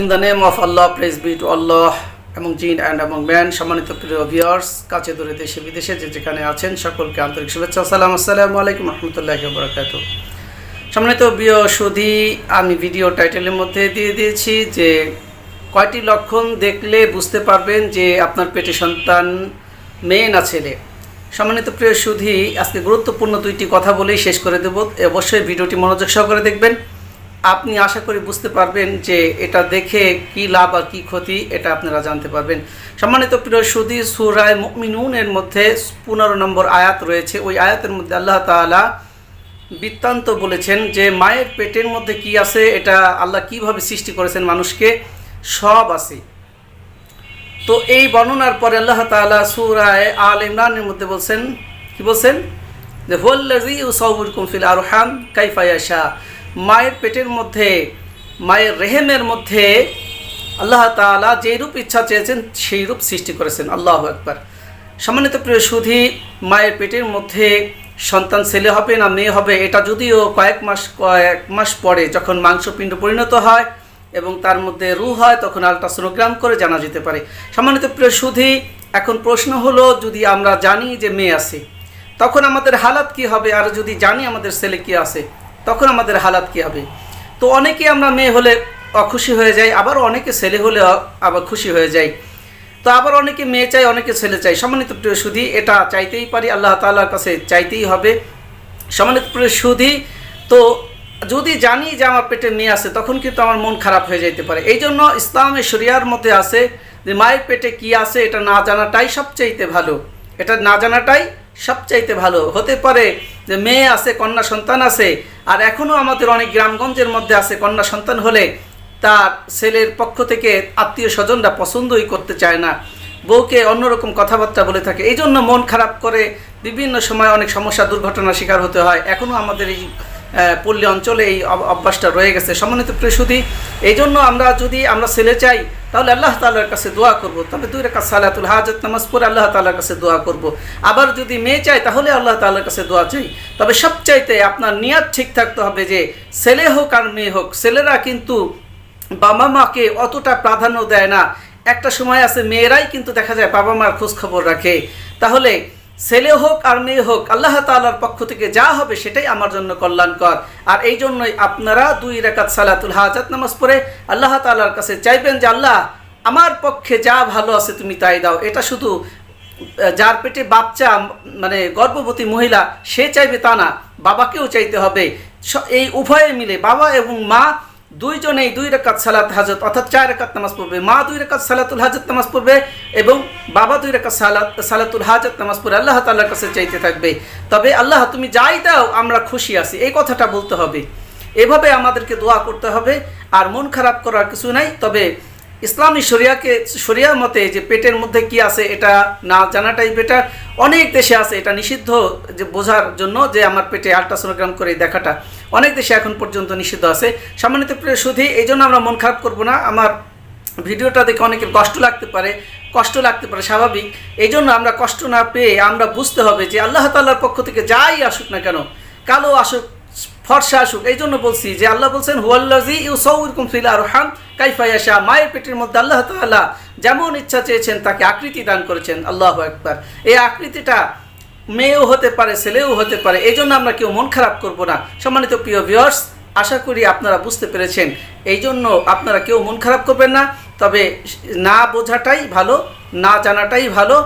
In the name of Allah press B to Allah এবং জিন and এবং man সম্মানিত প্রিয় ভিউয়ার্স কাছে দূরে দেশে, বিদেশে যে যেখানে আছেন, সকলকে আন্তরিক শুভেচ্ছা সালাম। আসসালামু আলাইকুম রহমতুল্লাহ বরাকাত সম্মানিত প্রিয় সুধি আমি ভিডিও টাইটেলের মধ্যে দিয়ে দিয়েছি যে, কয়টি লক্ষণ দেখলে বুঝতে পারবেন যে আপনার পেটে সন্তান মেয়ে না ছেলে সম্মানিত প্রিয় সুধি আজকে গুরুত্বপূর্ণ দুইটি কথা বলেই শেষ করে দেব। অবশ্যই ভিডিওটি মনোযোগ সহকারে দেখবেন। আপনি আশা করি বুঝতে পারবেন যে এটা দেখে কি লাভ আর কি ক্ষতি, এটা আপনারা জানতে পারবেন। সম্মানিত প্রিয় সুদী সুরায় মিনুনের মধ্যে পনেরো নম্বর আয়াত রয়েছে। ওই আয়াতের মধ্যে আল্লাহ তাআলা বৃত্তান্ত বলেছেন যে, মায়ের পেটের মধ্যে কি আছে, এটা আল্লাহ কীভাবে সৃষ্টি করেছেন মানুষকে? সব আছে। তো এই বর্ণনার পরে আল্লাহ তাআলা সুরায় আল ইমরানের মধ্যে বলছেন, কি বলছেন? যে হোল্লাজি উসাউল কুমফিল আরহাম কাইফায়াশা মায়ের পেটের মধ্যে, মায়ের রেহেমের মধ্যে আল্লাহ তাআলা যেই রূপ ইচ্ছা চেয়েছেন, সেই রূপ সৃষ্টি করেছেন। আল্লাহ একবার সম্মানিত প্রিয় সুধী, মায়ের পেটের মধ্যে সন্তান ছেলে হবে না মেয়ে হবে, এটা যদিও কয়েক মাস কয়েক মাস পরে যখন মাংসপিণ্ড পরিণত হয় এবং তার মধ্যে রু হয়, তখন আলট্রাসোনোগ্রাম করে জানা যেতে পারে। সম্মানিত প্রিয় সুধী, এখন প্রশ্ন হলো, যদি আমরা জানি যে মেয়ে আছে, তখন আমাদের হালাত কি হবে? আর যদি জানি আমাদের ছেলে কি আছে তখন আমাদের হালাত কি হবে? তো অনেকে আমরা মেয়ে হলে অখুশি হয়ে যাই, আবার অনেকে ছেলে হলে আবার খুশি হয়ে যায় তো আবার অনেকে মেয়ে চাই অনেকে ছেলে চাই সম্মানিত প্রিয় সুধি, এটা চাইতেই পারি, আল্লাহ তাআলার কাছে চাইতেই হবে। সম্মানিত প্রিয় সুধি, তো যদি জানি যে আমার পেটে মেয়ে আছে, তখন কিন্তু আমার মন খারাপ হয়ে যেতে পারে। এই জন্য ইসলামের শরিয়ার মধ্যে আছে যে, মায়ের পেটে কি আছে, এটা না জানাটাই সবচাইতে ভালো। এটা না জানাটাই সবচাইতে ভালো। হতে পারে যে মেয়ে আছে, কন্যা সন্তান আছে, আর এখনও আমাদের অনেক গ্রামগঞ্জের মধ্যে আছে কন্যা সন্তান হলে তার ছেলের পক্ষ থেকে আত্মীয় স্বজনরা পছন্দই করতে চায় না। বউকে অন্যরকম কথাবার্তা বলে থাকে। এই জন্য মন খারাপ করে বিভিন্ন সময় অনেক সমস্যা, দুর্ঘটনার শিকার হতে হয়। এখনও আমাদের এই পল্লী অঞ্চলে এই অভ্যাসটা রয়ে গেছে। সমন্বিত প্রেসুদি এই জন্য আমরা যদি আমরা ছেলে চাই, তাহলে আল্লাহ তালার কাছে দোয়া করব। তবে দুই রেখা সালাতুল হাজত নামাজ পড়ে আল্লাহ তালার কাছে দোয়া করব। আবার যদি মেয়ে চাই তাহলে আল্লাহ তালার কাছে দোয়া চাই। তবে সবচাইতে আপনার নিয়াত ঠিক থাকতে হবে যে, ছেলে হোক আর মেয়ে হোক, ছেলেরা কিন্তু বাবা মাকে অতটা প্রাধান্য দেয় না। একটা সময় আছে মেয়েরাই কিন্তু দেখা যায় বাবা মার খোঁজ খবর রাখে। তাহলে ছেলে হোক আর মেয়ে হোক, আল্লাহ তালার পক্ষ থেকে যা হবে সেটাই আমার জন্য কল্যাণকর। আর এই জন্যই আপনারা দুই রেখাত সালাতুল হাজাত নামাজ পড়ে আল্লাহ তালার কাছে চাইবেন যে, আল্লাহ, আমার পক্ষে যা ভালো আছে তুমি তাই দাও। এটা শুধু যার পেটে বাচ্চা মানে গর্ভবতী মহিলা, সে চাইবে তা না, বাবাকেও চাইতে হবে। এই উভয়ে মিলে বাবা এবং মা দুইজনেই দুই রেখাত সালাত হাজত, অর্থাৎ চার রেখাত নামাজ পড়বে। মা দুই রেখাত সালাতুল হাজত নামাজ পড়বে এবং বাবা দুই রেখাত সালাত সালাতুল হাজত নামাজ পড়ে আল্লাহ তাল্লাহর কাছে চাইতে থাকবে। তবে আল্লাহ, তুমি যাই দাও, আমরা খুশি আছি। এই কথাটা বলতে হবে। এভাবে আমাদেরকে দোয়া করতে হবে। আর মন খারাপ করার কিছু নাই। তবে ইসলামী শরিয়াকে শরিয়া মতে যে পেটের মধ্যে কি আছে এটা না জানাটাই বেটার অনেক দেশে আছে, এটা নিষিদ্ধ যে বোঝার জন্য যে আমার পেটে আল্ট্রাসোনোগ্রাম করে দেখাটা। অনেক দেশে এখন পর্যন্ত নিষিদ্ধ আছে। সম্মানিত প্রিয় শুধু এই জন্য আমরা মন খারাপ করব না। আমার ভিডিওটা দেখে অনেকের কষ্ট লাগতে পারে, কষ্ট লাগতে পারে, স্বাভাবিক। এই জন্য আমরা কষ্ট না পেয়ে আমরা বুঝতে হবে যে আল্লাহ তাল্লার পক্ষ থেকে যাই আসুক না কেন, কালো আসুক ফর্সা আসুক। এই জন্য বলছি যে আল্লাহ বলছেন হুয়াল্লাজি ইউ সৌরকুম ফিল আরহাম কাইফায়াশা মায়ের পেটের মধ্যে আল্লাহ তাল্লাহ যেমন ইচ্ছা চেয়েছেন, তাকে আকৃতি দান করেছেন। আল্লাহ একবার এই আকৃতিটা মেয়েও হতে পারে, ছেলেও হতে পারে, এই জন্য আমরা কেউ মন খারাপ করব না। সম্মানিত প্রিয় ভিউয়ার্স আশা করি আপনারা বুঝতে পেরেছেন। এই জন্য আপনারা কেউ মন খারাপ করবেন না, তবে না বোঝাটাই ভালো, না জানাটাই ভালো।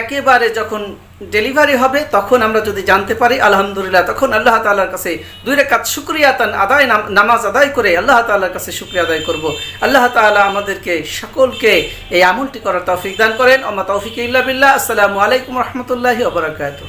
একেবারে যখন ডেলিভারি হবে, তখন আমরা যদি জানতে পারি, আলহামদুলিল্লাহ, তখন আল্লাহ তাল্লার কাছে দুই রেখাত শুক্রিয়া তান আদায় নামাজ আদায় করে আল্লাহ তাল্লার কাছে শুক্রিয়া আদায় করব। আল্লাহ তালা আমাদেরকে, সকলকে এই আমলটি করার তৌফিক দান করেন। আমা তৌফিক ইল্লা আসসালামু আলাইকুম রহমতুল্লাহি ওবরাকাতু